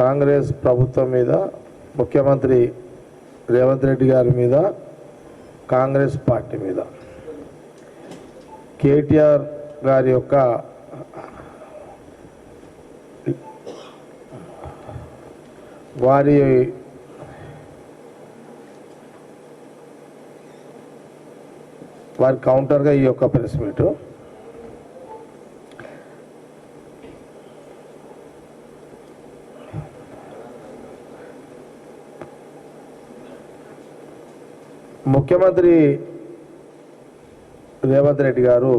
కాంగ్రెస్ ప్రభుత్వం మీద ముఖ్యమంత్రి రేవంత్ రెడ్డి గారి మీద కాంగ్రెస్ పార్టీ మీద. కేటీఆర్ గారి యొక్క వారి వారి కౌంటర్గా ఈ యొక్క ప్రెస్ మీట్ ముఖ్యమంత్రి రేవంత్ రెడ్డి గారు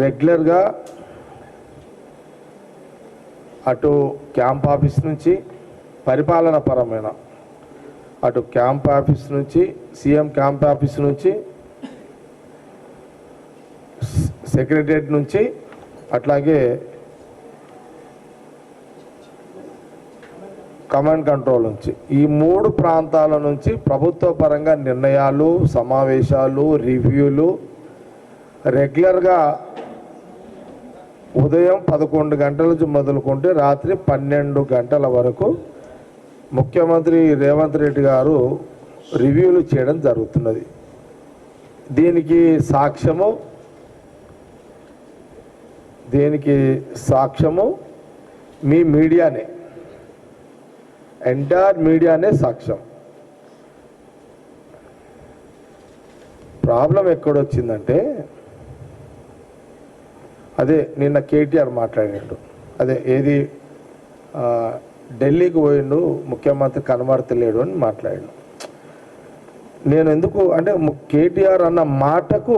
రెగ్యులర్గా అటు క్యాంప్ ఆఫీస్ నుంచి పరిపాలన పరమైన అటు క్యాంప్ ఆఫీస్ నుంచి సీఎం క్యాంప్ ఆఫీస్ నుంచి సెక్రటరియట్ నుంచి అట్లాగే కమాండ్ కంట్రోల్ నుంచి. ఈ మూడు ప్రాంతాల నుంచి ప్రభుత్వ పరంగా నిర్ణయాలు సమావేశాలు రివ్యూలు రెగ్యులర్గా ఉదయం పదకొండు గంటల నుంచి మొదలుకుంటే రాత్రి పన్నెండు గంటల వరకు ముఖ్యమంత్రి రేవంత్ రెడ్డి గారు రివ్యూలు చేయడం జరుగుతున్నది. దీనికి సాక్ష్యము దీనికి సాక్ష్యము మీ మీడియానే. ఎంటైర్ మీడియానే సాక్ష్యం. ప్రాబ్లం ఎక్కడొచ్చిందంటే అదే నిన్న కేటీఆర్ మాట్లాడినట్టు అదే ఏది ఢిల్లీకి పోయిండు ముఖ్యమంత్రి కనబడతలేడు అని మాట్లాడాడు. నేను ఎందుకు అంటే కేటీఆర్ అన్న మాటకు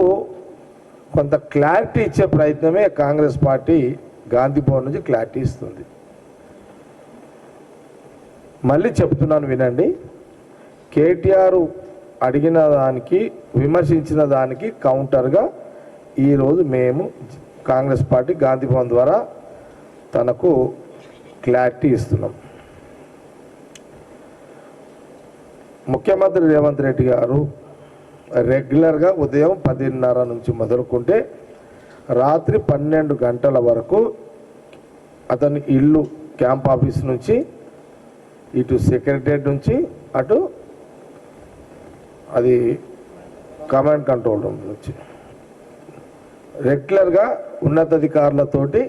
కొంత క్లారిటీ ఇచ్చే ప్రయత్నమే కాంగ్రెస్ పార్టీ గాంధీ భవన్ నుంచి క్లారిటీ ఇస్తుంది. మళ్ళీ చెప్తున్నాను వినండి. కేటీఆర్ అడిగిన దానికి విమర్శించిన దానికి కౌంటర్గా ఈరోజు మేము కాంగ్రెస్ పార్టీ గాంధీ భవన్ ద్వారా తనకు క్లారిటీ ఇస్తున్నాం. ముఖ్యమంత్రి రేవంత్ రెడ్డి గారు రెగ్యులర్గా ఉదయం పదిన్నర నుంచి మొదలుకుంటే రాత్రి పన్నెండు గంటల వరకు అతని ఇల్లు క్యాంప్ ఆఫీస్ నుంచి ఇటు సెక్రటరియట్ నుంచి అటు అది కమాండ్ కంట్రోల్ రూమ్ నుంచి. రెగ్యులర్గా ఉన్నతాధికారులతోటి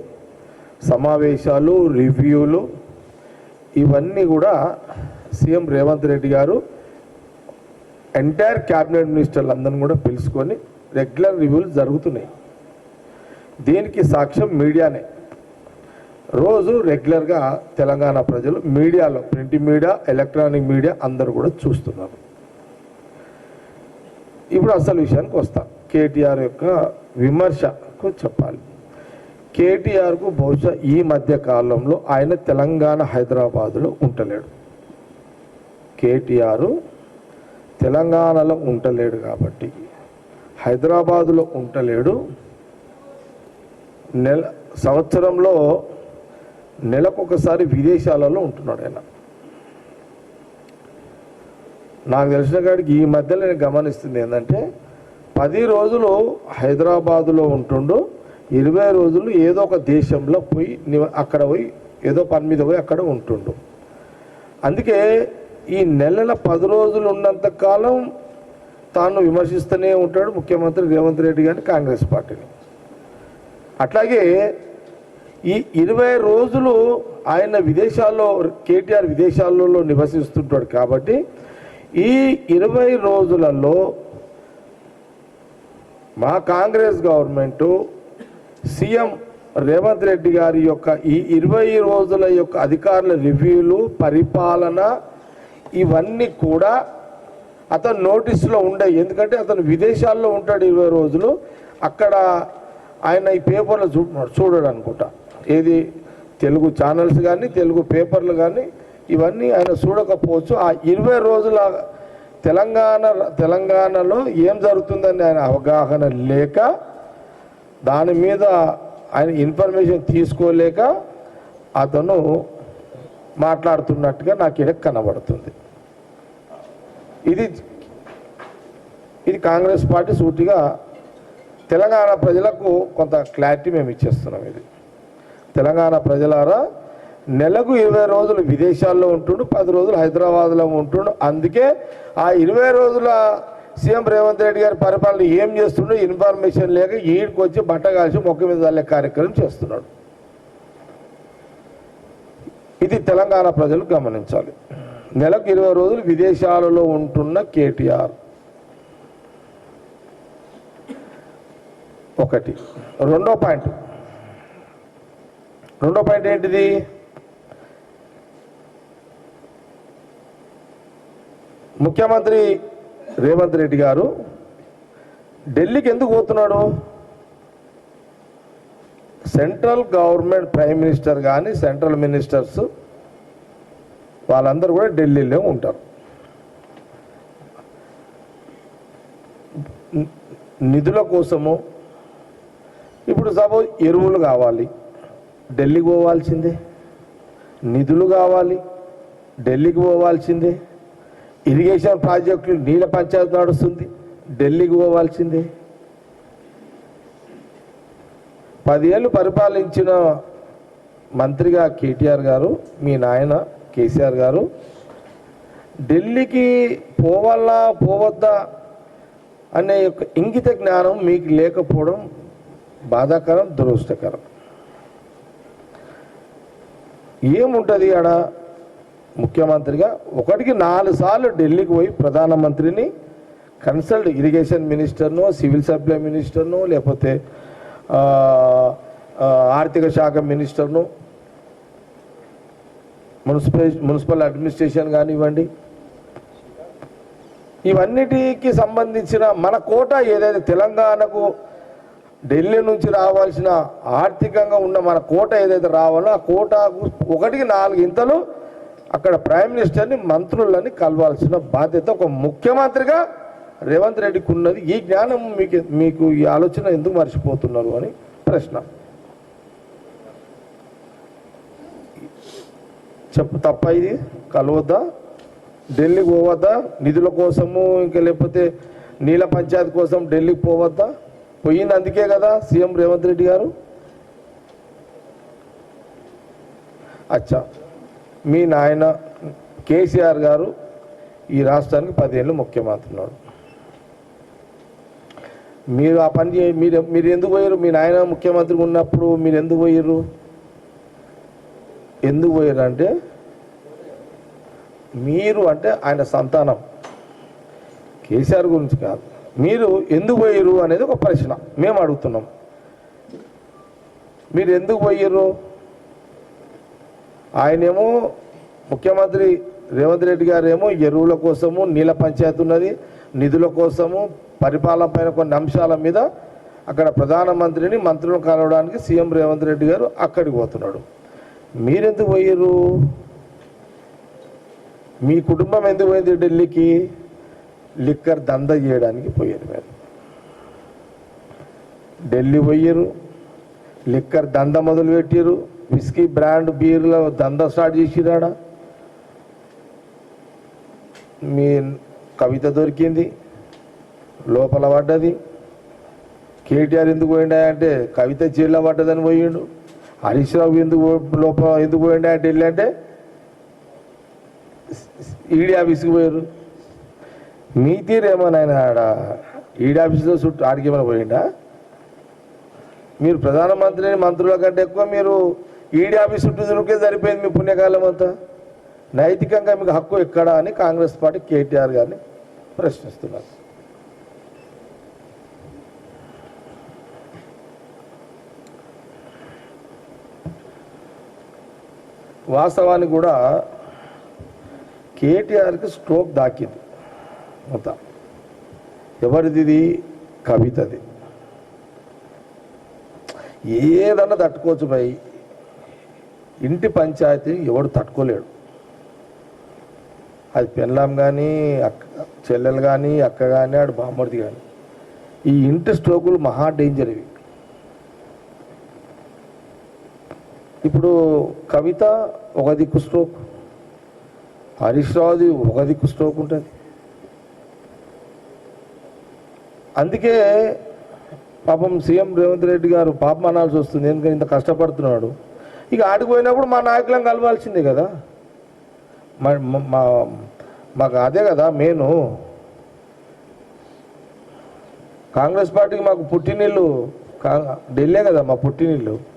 సమావేశాలు రివ్యూలు ఇవన్నీ కూడా సీఎం రేవంత్ రెడ్డి గారు ఎంటైర్ క్యాబినెట్ మినిస్టర్లు అందరిని కూడా పిలుచుకొని రెగ్యులర్ రివ్యూలు జరుగుతున్నాయి. దీనికి సాక్ష్యం మీడియానే. రోజు రెగ్యులర్గా తెలంగాణ ప్రజలు మీడియాలో ప్రింట్ మీడియా ఎలక్ట్రానిక్ మీడియా అందరూ కూడా చూస్తున్నారు. ఇప్పుడు అసలు విషయానికి వస్తా. కేటీఆర్ యొక్క విమర్శకు చెప్పాలి. కేటీఆర్కు బహుశా ఈ మధ్య కాలంలో ఆయన తెలంగాణ హైదరాబాదులో ఉంటలేడు కేటీఆర్ తెలంగాణలో ఉంటలేడు కాబట్టి హైదరాబాదులో ఉంటలేడు. నెల సంవత్సరంలో నెలకొకసారి విదేశాలలో ఉంటున్నాడు ఆయన. నాకు తెలిసిన కాడికి ఈ మధ్యలో నేను గమనిస్తుంది ఏంటంటే పది రోజులు హైదరాబాదులో ఉంటుండు ఇరవై రోజులు ఏదో ఒక దేశంలో పోయి అక్కడ పోయి ఏదో పని మీద పోయి అక్కడ ఉంటుండు. అందుకే ఈ నెలల పది రోజులు ఉన్నంత కాలం తాను విమర్శిస్తూనే ఉంటాడు ముఖ్యమంత్రి రేవంత్ రెడ్డి గారిని కాంగ్రెస్ పార్టీని. అట్లాగే ఈ ఇరవై రోజులు ఆయన విదేశాల్లో కేటీఆర్ విదేశాల్లో నివసిస్తుంటాడు కాబట్టి ఈ ఇరవై రోజులలో మా కాంగ్రెస్ గవర్నమెంటు సీఎం రేవంత్ రెడ్డి గారి యొక్క ఈ ఇరవై రోజుల యొక్క అధికారుల రివ్యూలు పరిపాలన ఇవన్నీ కూడా అతను నోటీసులో ఉండే. ఎందుకంటే అతను విదేశాల్లో ఉంటాడు ఇరవై రోజులు. అక్కడ ఆయన ఈ పేపర్లో చూ చూడడు అనుకుంటా. ఏది? తెలుగు ఛానల్స్ కానీ తెలుగు పేపర్లు కానీ ఇవన్నీ ఆయన చూడకపోవచ్చు. ఆ ఇరవై రోజుల తెలంగాణ తెలంగాణలో ఏం జరుగుతుందని ఆయన అవగాహన లేక దాని మీద ఆయన ఇన్ఫర్మేషన్ తీసుకోలేక అతను మాట్లాడుతున్నట్టుగా నాకు ఇక్కడ కనబడుతుంది. ఇది ఇది కాంగ్రెస్ పార్టీ సూటిగా తెలంగాణ ప్రజలకు కొంత క్లారిటీ మేము ఇచ్చేస్తున్నాం ఇది. తెలంగాణ ప్రజలారా నెలకు ఇరవై రోజులు విదేశాల్లో ఉంటుండు పది రోజులు హైదరాబాద్లో ఉంటుండు. అందుకే ఆ ఇరవై రోజుల సీఎం రేవంత్ రెడ్డి గారి పరిపాలన ఏం చేస్తుండో ఇన్ఫర్మేషన్ లేక ఈడికి వచ్చి బట్ట కాల్చి మొక్క మీద చల్లే కార్యక్రమం చేస్తున్నాడు. ఇది తెలంగాణ ప్రజలు గమనించాలి. నెలకు ఇరవై రోజులు విదేశాలలో ఉంటున్న కేటీఆర్. ఒకటి. రెండో పాయింట్. రెండో పాయింట్ ఏంటిది? ముఖ్యమంత్రి రేవంత్ రెడ్డి గారు ఢిల్లీకి ఎందుకు పోతున్నాడు? సెంట్రల్ గవర్నమెంట్ ప్రైమ్ మినిస్టర్ కానీ సెంట్రల్ మినిస్టర్స్ వాళ్ళందరూ కూడా ఢిల్లీలో ఉంటారు. నిధుల కోసము ఇప్పుడు సపోజ్ ఎరువులు కావాలి ఢిల్లీకి పోవాల్సిందే. నిధులు కావాలి ఢిల్లీకి పోవాల్సిందే. ఇరిగేషన్ ప్రాజెక్టులు నీళ్ళ పంచాయతీ నడుస్తుంది ఢిల్లీకి పోవాల్సిందే. పదేళ్ళు పరిపాలించిన మంత్రిగా కేటీఆర్ గారు మీ నాయన కేసీఆర్ గారు ఢిల్లీకి పోవాలా పోవద్దా అనే యొక్క ఇంగిత జ్ఞానం మీకు లేకపోవడం బాధాకరం దురదృష్టకరం. ఏముంటుంది ఆడ? ముఖ్యమంత్రిగా ఒకటికి నాలుగు సార్లు ఢిల్లీకి పోయి ప్రధానమంత్రిని కన్సల్ట్ ఇరిగేషన్ మినిస్టర్ను సివిల్ సప్లై మినిస్టర్ను లేకపోతే ఆర్థిక శాఖ మినిస్టర్ను మున్సిపల్ మున్సిపల్ అడ్మినిస్ట్రేషన్ కానివ్వండి. ఇవన్నిటికి సంబంధించిన మన కోట ఏదైతే తెలంగాణకు ఢిల్లీ నుంచి రావాల్సిన ఆర్థికంగా ఉన్న మన కోట ఏదైతే రావాలో ఆ కోటకు ఒకటికి నాలుగు ఇంతలు అక్కడ ప్రైమ్ మినిస్టర్ని మంత్రులని కలవాల్సిన బాధ్యత ఒక ముఖ్యమంత్రిగా రేవంత్ రెడ్డికి ఉన్నది. ఈ జ్ఞానం మీకు మీకు ఈ ఆలోచన ఎందుకు మర్చిపోతున్నారు అని ప్రశ్న. చెప్పు తప్ప ఇది కలవద్దా? ఢిల్లీకి పోవద్దా? నిధుల కోసము ఇంకా లేకపోతే నీళ్ళ పంచాయతీ కోసం ఢిల్లీకి పోవద్దా? పోయింది అందుకే కదా సీఎం రేవంత్ రెడ్డి గారు. అచ్చా మీ నాయన కేసీఆర్ గారు ఈ రాష్ట్రానికి పదేళ్ళు ముఖ్యమంత్రి ఉన్నాడు మీరు ఆ పని మీరు మీరు ఎందుకు పోయారు? మీ నాయన ముఖ్యమంత్రి ఉన్నప్పుడు మీరు ఎందుకు పోయారు? ఎందుకు పోయారు అంటే మీరు అంటే ఆయన సంతానం. కేసీఆర్ గురించి కాదు. మీరు ఎందుకు పోయారు అనేది ఒక ప్రశ్న. మేము అడుగుతున్నాం. మీరు ఎందుకు పోయారు ఆయనేమో ముఖ్యమంత్రి రేవంత్ రెడ్డి గారేమో ఎరువుల కోసము నీళ్ళ పంచాయతీ ఉన్నది నిధుల కోసము పరిపాలన పైన కొన్ని అంశాల మీద అక్కడ ప్రధానమంత్రిని మంత్రులను కలవడానికి సీఎం రేవంత్ రెడ్డి గారు అక్కడికి పోతున్నాడు. మీరెందుకు పోయారు మీ కుటుంబం ఎందుకు పోయింది ఢిల్లీకి? లిక్కర్ దంద చేయడానికి పోయారు మీరు. ఢిల్లీ పోయారు లిక్కర్ దంద మొదలు పెట్టారు విస్కీ బ్రాండ్ బీర్ల దంద స్టార్ట్ చేసిరాడ మీ కవిత దొరికింది లోపల పడ్డది. కేటీఆర్ ఎందుకు పోయిండా అంటే కవిత జైల్లో పడ్డదని పోయిండు. హరీష్ రావు ఎందుకు లోపల ఎందుకు పోయిండే? అంటే వెళ్ళంటే ఈడీ ఆఫీస్కి పోయారు. మీ ఆయన ఆడ ఈడీ ఆఫీస్లో చుట్టూ ఆడికి ఏమైనా పోయిండా? మీరు ప్రధానమంత్రి మంత్రుల కంటే ఎక్కువ మీరు ఈడీ ఆఫీస్ చుట్టూ తిరుగుకే సరిపోయింది మీ పుణ్యకాలం అంతా. నైతికంగా మీకు హక్కు ఎక్కడా అని కాంగ్రెస్ పార్టీ కేటీఆర్ గారిని ప్రశ్నిస్తున్నారు. వాస్తవానికి కూడా కేటీఆర్కి స్ట్రోక్ దాకింది మొత్తం. ఎవరిది ఇది కవితది. ఏదన్నా తట్టుకోవచ్చు భయ్. ఇంటి పంచాయతీ ఎవడు తట్టుకోలేడు. అది పెళ్ళాం కానీ అక్క చెల్లెలు కానీ అక్క కానీ ఆడు బామ్మడిది కానీ ఈ ఇంటి స్ట్రోకులు మహా డేంజర్ ఇవి. ఇప్పుడు కవిత ఒక దిక్కు స్ట్రోక్ హరీష్ రావుది ఒక దిక్కు స్ట్రోక్ ఉంటుంది. అందుకే పాపం సీఎం రేవంత్ రెడ్డి గారు పాపం అనాల్సి వస్తుంది. ఎందుకంటే ఇంత కష్టపడుతున్నాడు. ఇక ఆడికి పోయినప్పుడు మా నాయకులను కలవాల్సిందే కదా. మా- మా- మాకు అదే కదా మేను కాంగ్రెస్ పార్టీకి మాకు పుట్టినీళ్ళు కా- ఢిల్లీ కదా మా పుట్టినీళ్ళు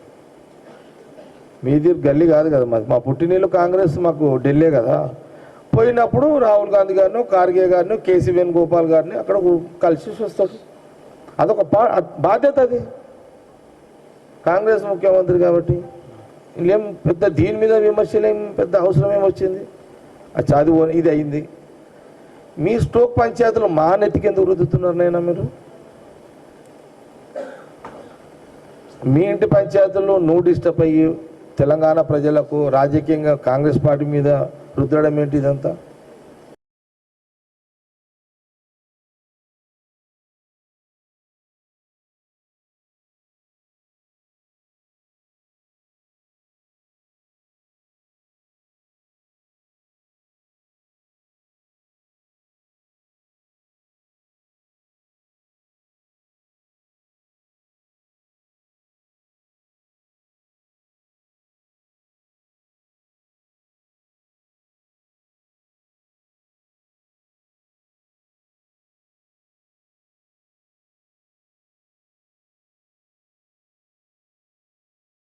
మీది గల్లీ కాదు కదా మాది. మా పుట్టినీళ్ళు కాంగ్రెస్ మాకు ఢిల్లీ కదా. పోయినప్పుడు రాహుల్ గాంధీ గారిను ఖార్గే గారిని కేసీ వేణుగోపాల్ గారిని అక్కడ కలిసి వస్తాడు అదొక పా బాధ్యత అది. కాంగ్రెస్ ముఖ్యమంత్రి కాబట్టి. ఇంకేం పెద్ద దీని మీద విమర్శలు పెద్ద అవసరం ఏమొచ్చింది? ఆ చదువు ఇది అయింది. మీ స్టోక్ పంచాయతీలు మా నెత్తికి ఎందుకు రుద్దుతున్నారు నైనా మీరు? మీ ఇంటి పంచాయతీల్లో నువ్వు డిస్టర్బ్ అయ్యి తెలంగాణ ప్రజలకు రాజకీయంగా కాంగ్రెస్ పార్టీ మీద రుద్దడం ఏంటి ఇదంతా?